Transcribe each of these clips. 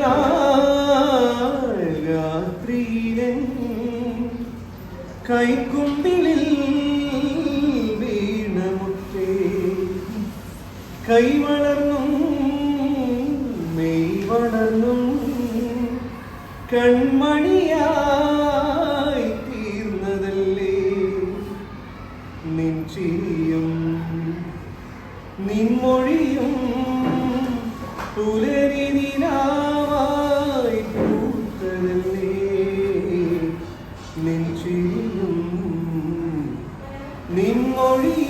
നാൾ രാത്രിയിലൻ കൈക്കുമ്പിളിൽ വീണമുട്ടേ കൈ വളർന്നും മെയ് വളർന്നും കൺമണിയായി തീർന്നതല്ലേ. നിൻ ചിരിയും നിൻമൊഴിയും പുലരി നിൻമൊഴിയും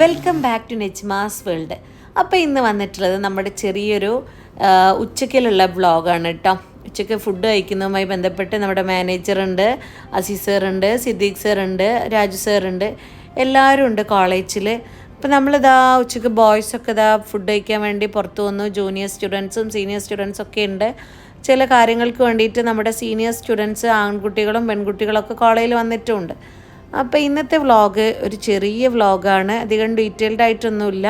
വെൽക്കം ബാക്ക് ടു നെച്ച്മാസ് വേൾഡ് അപ്പോൾ ഇന്ന് വന്നിട്ടുള്ളത് നമ്മുടെ ചെറിയൊരു ആ, ഉച്ചയ്ക്കിലുള്ള വ്ളോഗാണ് കേട്ടോ ഉച്ചയ്ക്ക് ഫുഡ് കഴിക്കുന്നതുമായി ബന്ധപ്പെട്ട് നമ്മുടെ മാനേജർ ഉണ്ട് അസീസ് സാറുണ്ട് സിദ്ദീഖ് സാറുണ്ട് രാജു സാറുണ്ട് എല്ലാവരും ഉണ്ട് കോളേജിൽ അപ്പോൾ നമ്മളിതാ ഉച്ചയ്ക്ക് ബോയ്സൊക്കെ ഇതാ ഫുഡ് കഴിക്കാൻ വേണ്ടി പുറത്തു വന്നു. ജൂനിയർ സ്റ്റുഡൻസും സീനിയർ സ്റ്റുഡൻസും ഒക്കെ ഉണ്ട്. ചില കാര്യങ്ങൾക്ക് വേണ്ടിയിട്ട് നമ്മുടെ സീനിയർ സ്റ്റുഡൻസ് ആൺകുട്ടികളും പെൺകുട്ടികളൊക്കെ കോളേജിൽ വന്നിട്ടുമുണ്ട്. അപ്പോൾ ഇന്നത്തെ വ്ളോഗ് ഒരു ചെറിയ വ്ളോഗാണ് അധികം ഡീറ്റെയിൽഡ് ആയിട്ടൊന്നുമില്ല.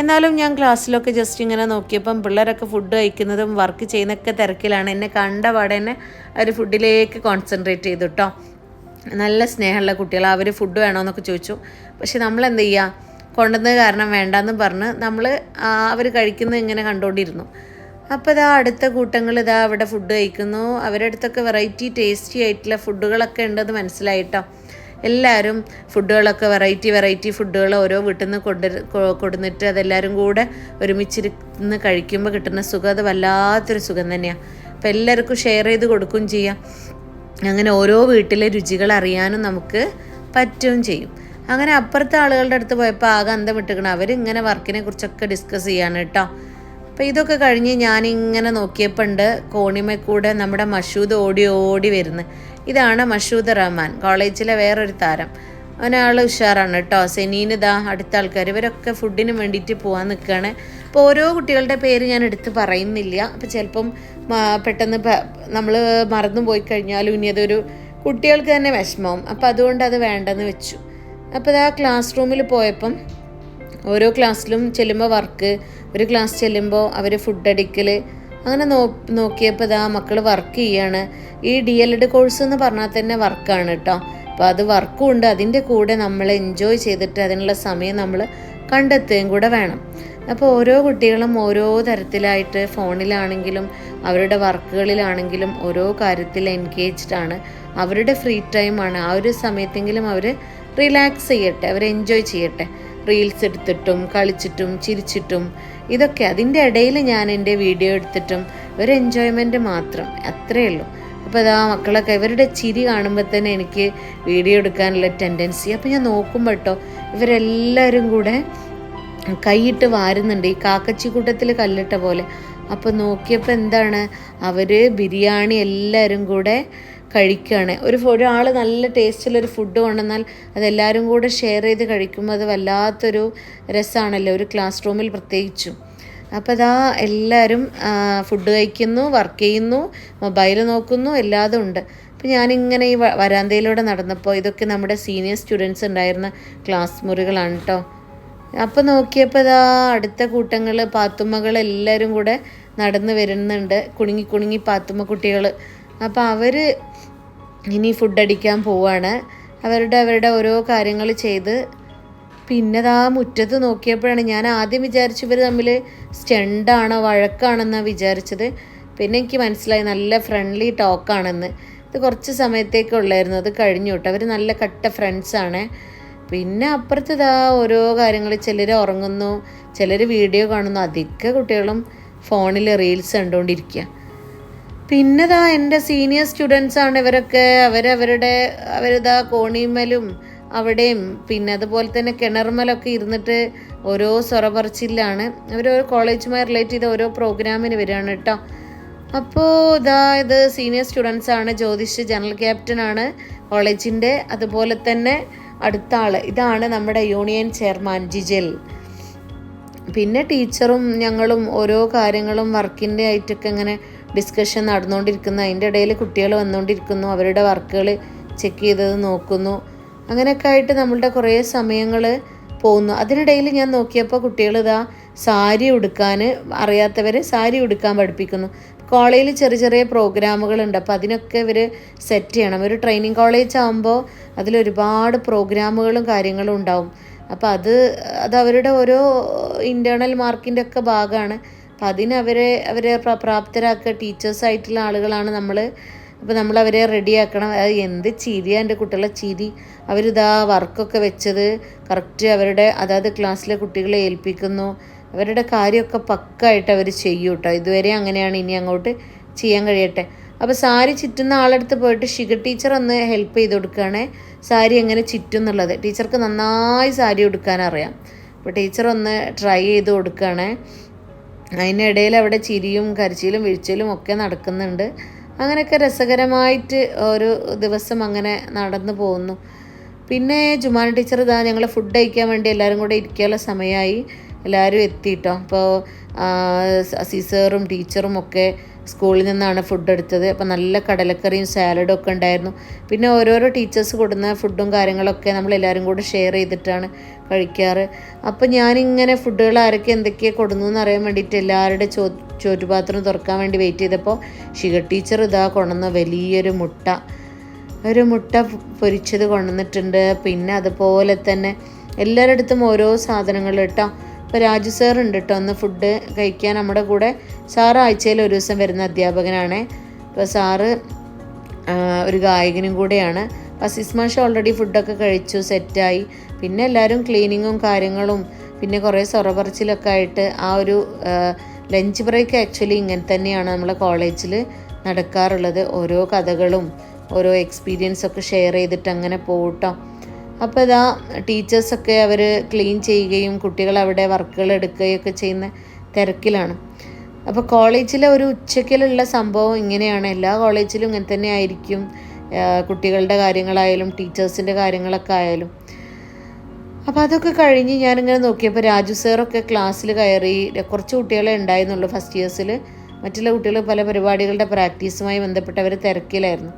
എന്നാലും ഞാൻ ക്ലാസ്സിലൊക്കെ ജസ്റ്റ് ഇങ്ങനെ നോക്കിയപ്പം പിള്ളേരൊക്കെ ഫുഡ് കഴിക്കുന്നതും വർക്ക് ചെയ്യുന്നൊക്കെ തിരക്കിലാണ്. എന്നെ കണ്ട പാടെ തന്നെ അവർ ഫുഡിലേക്ക് കോൺസെൻട്രേറ്റ് ചെയ്തു കേട്ടോ നല്ല സ്നേഹമുള്ള കുട്ടികൾ അവർ ഫുഡ് വേണമെന്നൊക്കെ ചോദിച്ചു. പക്ഷെ നമ്മൾ എന്ത് ചെയ്യുക കൊണ്ടുവന്നത് കാരണം വേണ്ടെന്ന് പറഞ്ഞ് നമ്മൾ അവർ കഴിക്കുന്നത് ഇങ്ങനെ കണ്ടുകൊണ്ടിരുന്നു അപ്പോൾ ഇതാ അടുത്ത കൂട്ടങ്ങൾ ഇതാ അവിടെ ഫുഡ് കഴിക്കുന്നു. അവരുടെ അടുത്തൊക്കെ വെറൈറ്റി ടേസ്റ്റി ആയിട്ടുള്ള ഫുഡുകളൊക്കെ ഉണ്ടെന്ന് മനസ്സിലായിട്ടോ എല്ലാവരും ഫുഡുകളൊക്കെ വെറൈറ്റി വെറൈറ്റി ഫുഡുകൾ ഓരോ വീട്ടിൽ നിന്ന് കൊണ്ട് കൊടുന്നിട്ട് അതെല്ലാവരും കൂടെ ഒരുമിച്ചിരുന്ന് കഴിക്കുമ്പോൾ കിട്ടുന്ന സുഖം അത് വല്ലാത്തൊരു സുഖം തന്നെയാണ് അപ്പം എല്ലാവർക്കും ഷെയർ ചെയ്ത് കൊടുക്കുകയും ചെയ്യാം. അങ്ങനെ ഓരോ വീട്ടിലെ രുചികൾ അറിയാനും നമുക്ക് പറ്റുകയും ചെയ്യും. അങ്ങനെ അപ്പുറത്തെ ആളുകളുടെ അടുത്ത് പോയപ്പോൾ ആകെ അന്തം വിട്ടുക്കണം. അവരിങ്ങനെ വർക്കിനെ കുറിച്ചൊക്കെ ഡിസ്കസ് ചെയ്യാണ് കേട്ടോ അപ്പോൾ ഇതൊക്കെ കഴിഞ്ഞ് ഞാനിങ്ങനെ നോക്കിയപ്പോൾ ഉണ്ട് കോണിമേ കൂടെ നമ്മുടെ മഷൂദ് ഓടി ഓടി വരുന്നു. ഇതാണ് മഷൂദ് റഹ്മാൻ. കോളേജിലെ വേറൊരു താരം. അവനാൾ ഉഷാറാണ് കേട്ടോ സെനീൻ ഇതാ അടുത്ത ആൾക്കാർ ഇവരൊക്കെ ഫുഡിന് വേണ്ടിയിട്ട് പോകാൻ നിൽക്കുകയാണ് അപ്പോൾ ഓരോ കുട്ടികളുടെ പേര് ഞാൻ എടുത്ത് പറയുന്നില്ല. അപ്പോൾ ചിലപ്പം പെട്ടെന്ന് നമ്മൾ മറന്നു പോയി കഴിഞ്ഞാലും ഇനി അതൊരു കുട്ടികൾക്ക് തന്നെ വിഷമവും അപ്പോൾ അതുകൊണ്ട് അത് വേണ്ടെന്ന് വെച്ചു. അപ്പോൾ ആ ക്ലാസ് റൂമിൽ പോയപ്പം ഓരോ ക്ലാസ്സിലും ചെല്ലുമ്പോൾ വർക്ക് ഒരു ക്ലാസ് ചെല്ലുമ്പോൾ അവർ ഫുഡ് അടിക്കൽ അങ്ങനെ നോ നോക്കിയപ്പോൾ ഇതാ മക്കൾ വർക്ക് ചെയ്യാണ്. ഈ ഡി എൽ എഡ് കോഴ്സ് എന്ന് പറഞ്ഞാൽ തന്നെ വർക്കാണ് കേട്ടോ അപ്പോൾ അത് വർക്കും ഉണ്ട്. അതിന്റെ കൂടെ നമ്മൾ എൻജോയ് ചെയ്തിട്ട് അതിനുള്ള സമയം നമ്മൾ കണ്ടെത്തുകയും കൂടെ വേണം. അപ്പോൾ ഓരോ കുട്ടികളും ഓരോ തരത്തിലായിട്ട് ഫോണിലാണെങ്കിലും അവരുടെ വർക്കുകളിലാണെങ്കിലും ഓരോ കാര്യത്തിൽ എൻഗേജ്ഡ് ആണ്. അവരുടെ ഫ്രീ ടൈമാണ് ആ ഒരു സമയത്തെങ്കിലും അവർ റിലാക്സ് ചെയ്യട്ടെ. അവർ എൻജോയ് ചെയ്യട്ടെ. റീൽസ് എടുത്തിട്ടും കളിച്ചിട്ടും ചിരിച്ചിട്ടും ഇതൊക്കെ അതിന്റെ ഇടയിൽ ഞാൻ എന്റെ വീഡിയോ എടുത്തിട്ടും ഒരു എൻജോയ്മെന്റ് മാത്രം അത്രയേ ഉള്ളൂ. അപ്പോൾ അതാ മക്കളൊക്കെ ഇവരുടെ ചിരി കാണുമ്പോൾ തന്നെ എനിക്ക് വീഡിയോ എടുക്കാനുള്ള ടെൻഡൻസി അപ്പോൾ ഞാൻ നോക്കുമ്പോൾ കേട്ടോ ഇവരെല്ലാവരും കൂടെ കൈയിട്ട് വാരുന്നുണ്ട്. ഈ കാക്കച്ചി കൂട്ടത്തിൽ കല്ലിട്ട പോലെ. അപ്പോൾ നോക്കിയപ്പോൾ എന്താണ്? അവർ ബിരിയാണി എല്ലാവരും കൂടെ കഴിക്കുകയാണ്. ഒരു ഒരാൾ നല്ല ടേസ്റ്റുള്ളൊരു ഫുഡ് കൊണ്ടുവന്നാൽ അതെല്ലാവരും കൂടെ ഷെയർ ചെയ്ത് കഴിക്കുമ്പോൾ അത് വല്ലാത്തൊരു രസമാണല്ലോ ഒരു ക്ലാസ് റൂമിൽ പ്രത്യേകിച്ചും. അപ്പോൾ അതാ എല്ലാവരും ഫുഡ് കഴിക്കുന്നു വർക്ക് ചെയ്യുന്നു മൊബൈൽ നോക്കുന്നു എല്ലാതും ഉണ്ട്. അപ്പോൾ ഞാനിങ്ങനെ ഈ വരാന്തയിലൂടെ നടന്നപ്പോൾ ഇതൊക്കെ നമ്മുടെ സീനിയർ സ്റ്റുഡൻസ് ഉണ്ടായിരുന്ന ക്ലാസ് മുറികളാണ് കേട്ടോ അപ്പോൾ നോക്കിയപ്പോൾ ഇതാ അടുത്ത കൂട്ടങ്ങൾ പാത്തുമ്മകൾ എല്ലാവരും കൂടെ നടന്നു വരുന്നുണ്ട്. കുണുങ്ങി കുണുങ്ങി പാത്തുമ്മ കുട്ടികൾ അപ്പോൾ അവർ ഇനി ഫുഡ് അടിക്കാൻ പോവാണ്. അവരുടെ അവരുടെ ഓരോ കാര്യങ്ങൾ ചെയ്ത്. പിന്നെ ആ മുറ്റത്ത് നോക്കിയപ്പോഴാണ് ഞാൻ ആദ്യം വിചാരിച്ചു ഇവർ തമ്മിൽ സ്റ്റണ്ടാണോ വഴക്കാണെന്നാണ് വിചാരിച്ചത്. പിന്നെ എനിക്ക് മനസ്സിലായി നല്ല ഫ്രണ്ട്ലി ടോക്കാണെന്ന് ഇത് കുറച്ച് സമയത്തേക്കുള്ളായിരുന്നു അത് കഴിഞ്ഞു കേട്ടോ. അവർ നല്ല കട്ട ഫ്രണ്ട്സാണ് പിന്നെ അപ്പുറത്ത് ഇതാ ഓരോ കാര്യങ്ങൾ ചിലർ ഉറങ്ങുന്നു ചിലർ വീഡിയോ കാണുന്നു. അധിക കുട്ടികളും ഫോണിൽ റീൽസ് കണ്ടുകൊണ്ടിരിക്കുക പിന്നെ ദാ എന്റെ സീനിയർ സ്റ്റുഡൻസ് ആണ് ഇവരൊക്കെ. അവരവരുടെ അവരിതാ കോണിമലും അവിടെയും പിന്നെ അതുപോലെ തന്നെ കിണർമലൊക്കെ ഇരുന്നിട്ട് ഓരോ സ്വറപറിച്ചിലാണ് അവർ കോളേജുമായി റിലേറ്റ് ചെയ്ത ഓരോ പ്രോഗ്രാമിന് വരികയാണ് കേട്ടോ. അപ്പോൾ ഇതാ ഇത് സീനിയർ സ്റ്റുഡൻസ് ആണ് ജ്യോതിഷ് ജനറൽ ക്യാപ്റ്റൻ ആണ് കോളേജിന്റെ അതുപോലെ തന്നെ അടുത്ത ആൾ ഇതാണ് നമ്മുടെ യൂണിയൻ ചെയർമാൻ ജിജൽ. പിന്നെ ടീച്ചറും ഞങ്ങളും ഓരോ കാര്യങ്ങളും വർക്കിന്റെ ആയിട്ടൊക്കെ ഇങ്ങനെ ഡിസ്കഷൻ നടന്നുകൊണ്ടിരിക്കുന്നു അതിന്റെ ഇടയിൽ കുട്ടികൾ വന്നുകൊണ്ടിരിക്കുന്നു അവരുടെ വർക്കുകൾ ചെക്ക് ചെയ്തത് നോക്കുന്നു. അങ്ങനെയൊക്കെ ആയിട്ട് നമ്മളുടെ കുറേ സമയങ്ങൾ പോകുന്നു. അതിനിടയിൽ ഞാൻ നോക്കിയപ്പോൾ കുട്ടികൾ ഇതാ സാരി ഉടുക്കാൻ അറിയാത്തവരെ സാരി ഉടുക്കാൻ പഠിപ്പിക്കുന്നു. കോളേജിൽ ചെറിയ ചെറിയ പ്രോഗ്രാമുകളുണ്ട് അപ്പോൾ അതിനൊക്കെ ഇവർ സെറ്റ് ചെയ്യണം. ഒരു ട്രെയിനിങ് കോളേജ് ആകുമ്പോൾ അതിലൊരുപാട് പ്രോഗ്രാമുകളും കാര്യങ്ങളും ഉണ്ടാവും. അപ്പോൾ അത് അത് അവരുടെ ഓരോ ഇന്റേർണൽ മാർക്കിന്റെ ഒക്കെ ഭാഗമാണ്. അപ്പം അതിന് അവരെ അവരെ പ്ര- പ്രാപ്തരാക്കുക. ടീച്ചേഴ്സായിട്ടുള്ള ആളുകളാണ് നമ്മൾ അപ്പോൾ നമ്മൾ അവരെ റെഡിയാക്കണം. അത് എന്ത് ചിരിയാ എന്റെ കുട്ടികളെ ചിരി. അവരിതാ വർക്കൊക്കെ വെച്ചത്. കറക്റ്റ് അവരുടെ അതായത് ക്ലാസ്സിലെ കുട്ടികളെ ഏൽപ്പിക്കുന്നു. അവരുടെ കാര്യമൊക്കെ പക്കായിട്ട് അവർ ചെയ്യും കേട്ടോ ഇതുവരെ അങ്ങനെയാണ് ഇനി അങ്ങോട്ട് ചെയ്യാൻ കഴിയട്ടെ. അപ്പോൾ സാരി ചുറ്റുന്ന ആളടുത്ത് പോയിട്ട് ഷിഗ ടീച്ചർ ഒന്ന് ഹെൽപ്പ് ചെയ്ത് കൊടുക്കുകയാണേ. സാരി എങ്ങനെ ചുറ്റും എന്നുള്ളത്. ടീച്ചർക്ക് നന്നായി സാരി ഉടുക്കാൻ അറിയാം. അപ്പോൾ ടീച്ചർ ഒന്ന് ട്രൈ ചെയ്ത് കൊടുക്കുകയാണേ. അതിനിടയിൽ അവിടെ ചിരിയും കരച്ചിലും വീഴ്ചയിലും ഒക്കെ നടക്കുന്നുണ്ട്. അങ്ങനെയൊക്കെ രസകരമായിട്ട് ഒരു ദിവസം അങ്ങനെ നടന്നു പോകുന്നു. പിന്നെ ജുമാന ടീച്ചർ ഇതാ ഞങ്ങൾ ഫുഡ് കഴിക്കാൻ വേണ്ടി എല്ലാവരും കൂടെ ഇരിക്കാനുള്ള സമയമായി. എല്ലാവരും എത്തിയിട്ടോ? അപ്പോൾ സീസറും ടീച്ചറും ഒക്കെ സ്കൂളിൽ നിന്നാണ് ഫുഡ് എടുത്തത്. അപ്പോൾ നല്ല കടലക്കറിയും സാലഡും ഒക്കെ ഉണ്ടായിരുന്നു. പിന്നെ ഓരോരോ ടീച്ചേഴ്സ് കൊടുക്കുന്ന ഫുഡും കാര്യങ്ങളൊക്കെ നമ്മൾ എല്ലാവരും കൂടെ ഷെയർ ചെയ്തിട്ടാണ് കഴിക്കാറ്. അപ്പോൾ ഞാനിങ്ങനെ ഫുഡുകൾ ആരൊക്കെ എന്തൊക്കെയാണ് കൊടുന്നു എന്ന് അറിയാൻ വേണ്ടിയിട്ട് എല്ലാവരുടെ ചോ ചോറ്റുപാത്രം തുറക്കാൻ വേണ്ടി വെയിറ്റ് ചെയ്തപ്പോൾ ഷിഗ ടീച്ചർ ഇതാ കൊണ്ടുവന്ന വലിയൊരു മുട്ട. ഒരു മുട്ട പൊരിച്ചത് കൊണ്ടുവന്നിട്ടുണ്ട്. പിന്നെ അതുപോലെ തന്നെ എല്ലാവരുടെ അടുത്തും ഓരോ സാധനങ്ങൾ കേട്ടോ ഇപ്പോൾ രാജു സാർ ഉണ്ട് കേട്ടോ ഒന്ന് ഫുഡ് കഴിക്കാൻ നമ്മുടെ കൂടെ സാറ് ആഴ്ചയിൽ ഒരു ദിവസം വരുന്ന അധ്യാപകനാണ്. ഇപ്പോൾ സാറ് ഒരു ഗായകനും കൂടെയാണ്. അസീസ് മാഷ് ഓൾറെഡി ഫുഡൊക്കെ കഴിച്ചു സെറ്റായി പിന്നെ എല്ലാവരും ക്ലീനിങ്ങും കാര്യങ്ങളും പിന്നെ കുറേ സൊറപറച്ചിലൊക്കെ ആയിട്ട് ആ ഒരു ലഞ്ച് ബ്രേക്ക് ആക്ച്വലി ഇങ്ങനെ തന്നെയാണ് നമ്മളെ കോളേജിൽ നടക്കാറുള്ളത്. ഓരോ കഥകളും ഓരോ എക്സ്പീരിയൻസൊക്കെ ഷെയർ ചെയ്തിട്ട് അങ്ങനെ പോകട്ടോ അപ്പോൾ ഇതാ ടീച്ചേഴ്സൊക്കെ അവർ ക്ലീൻ ചെയ്യുകയും കുട്ടികൾ അവിടെ വർക്കുകൾ എടുക്കുകയൊക്കെ ചെയ്യുന്ന തിരക്കിലാണ്. അപ്പോൾ കോളേജിലെ ഒരു ഉച്ചയ്ക്കലുള്ള സംഭവം ഇങ്ങനെയാണ്. എല്ലാ കോളേജിലും ഇങ്ങനെ തന്നെ ആയിരിക്കും. കുട്ടികളുടെ കാര്യങ്ങളായാലും ടീച്ചേഴ്സിന്റെ കാര്യങ്ങളൊക്കെ ആയാലും. അപ്പോൾ അതൊക്കെ കഴിഞ്ഞ് ഞാനിങ്ങനെ നോക്കിയപ്പോൾ രാജു സാറൊക്കെ ക്ലാസ്സിൽ കയറി. കുറച്ച് കുട്ടികളെ ഉണ്ടായിരുന്നുള്ളൂ ഫസ്റ്റ് ഇയേഴ്സിൽ മറ്റുള്ള കുട്ടികൾ പല പരിപാടികളുടെ പ്രാക്ടീസുമായി ബന്ധപ്പെട്ട് അവർ തിരക്കിലായിരുന്നു.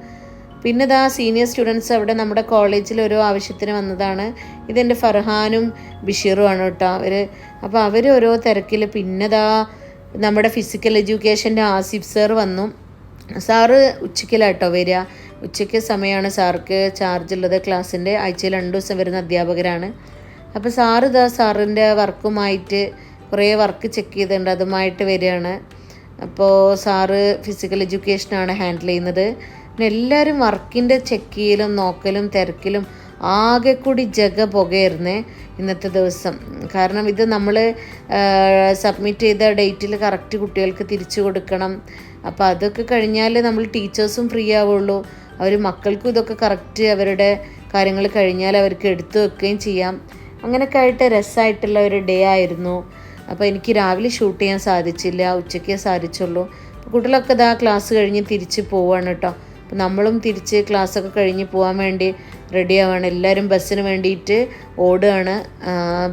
പിന്നെ ഇതാ സീനിയർ സ്റ്റുഡൻസ് അവിടെ നമ്മുടെ കോളേജിൽ ഓരോ ആവശ്യത്തിന് വന്നതാണ്. ഇതെന്റെ ഫർഹാനും ബഷീറും ആണ് കേട്ടോ അവർ അപ്പോൾ അവർ ഓരോ തിരക്കിൽ പിന്നെ ഇതാ നമ്മുടെ ഫിസിക്കൽ എഡ്യൂക്കേഷന്റെ ആസിഫ് സാർ വന്നു. സാറ് ഉച്ചയ്ക്കിലാട്ടോ വരിക. ഉച്ചയ്ക്ക് സമയമാണ് സാർക്ക് ചാർജ് ഉള്ളത്. ക്ലാസ്സിന്റെ ആഴ്ചയിൽ രണ്ട് ദിവസം വരുന്ന അധ്യാപകരാണ്. അപ്പോൾ സാറ് ഇതാ സാറിന്റെ വർക്കുമായിട്ട് കുറേ വർക്ക് ചെക്ക് ചെയ്തിട്ടുണ്ട്. അതുമായിട്ട് വരികയാണ്. അപ്പോൾ സാറ് ഫിസിക്കൽ എഡ്യൂക്കേഷനാണ് ഹാൻഡിൽ ചെയ്യുന്നത്. പിന്നെ എല്ലാവരും വർക്കിന്റെ ചെക്കിയിലും നോക്കലും തിരക്കിലും ആകെ കൂടി ജഗ പുകയായിരുന്നേ ഇന്നത്തെ ദിവസം. കാരണം ഇത് നമ്മൾ സബ്മിറ്റ് ചെയ്ത ഡേറ്റിൽ കറക്റ്റ് കുട്ടികൾക്ക് തിരിച്ചു കൊടുക്കണം. അപ്പോൾ അതൊക്കെ കഴിഞ്ഞാൽ നമ്മൾ ടീച്ചേഴ്സും ഫ്രീ ആവുള്ളൂ. അവർ മക്കൾക്കും ഇതൊക്കെ കറക്റ്റ് അവരുടെ കാര്യങ്ങൾ കഴിഞ്ഞാൽ അവർക്ക് എടുത്തു വെക്കുകയും ചെയ്യാം. അങ്ങനെയൊക്കെ ആയിട്ട് രസമായിട്ടുള്ള ഒരു ഡേ ആയിരുന്നു. അപ്പോൾ എനിക്ക് രാവിലെ ഷൂട്ട് ചെയ്യാൻ സാധിച്ചില്ല ഉച്ചയ്ക്കേ സാധിച്ചുള്ളൂ. കുട്ടികളൊക്കെ ഇതാ ക്ലാസ് കഴിഞ്ഞ് തിരിച്ച് പോവാണ് കേട്ടോ നമ്മളും തിരിച്ച് ക്ലാസ്സൊക്കെ കഴിഞ്ഞ് പോകാൻ വേണ്ടി റെഡി ആവാണ്. എല്ലാവരും ബസ്സിന് വേണ്ടിയിട്ട് ഓടുകയാണ്.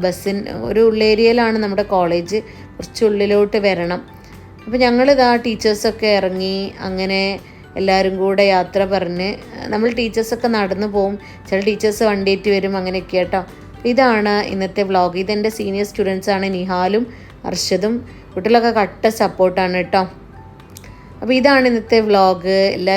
ബസ്സിൻ ഒരു ഉള്ളേരിയയിലാണ് നമ്മുടെ കോളേജ് കുറച്ച് ഉള്ളിലോട്ട് വരണം. അപ്പോൾ ഞങ്ങളിതാ ടീച്ചേഴ്സൊക്കെ ഇറങ്ങി അങ്ങനെ എല്ലാവരും കൂടെ യാത്ര പറഞ്ഞ് നമ്മൾ ടീച്ചേഴ്സൊക്കെ നടന്നു പോവും. ചില ടീച്ചേഴ്സ് വണ്ടിയേറ്റ് വരും അങ്ങനെയൊക്കെ കേട്ടോ. ഇതാണ് ഇന്നത്തെ വ്ലോഗ് ഇതെന്റെ സീനിയർ സ്റ്റുഡൻസാണ് നിഹാലും അർഷദും. കുട്ടികളൊക്കെ കട്ട സപ്പോർട്ടാണ് കേട്ടോ. അപ്പോൾ ഇതാണ് ഇന്നത്തെ വ്ളോഗ് എല്ലാ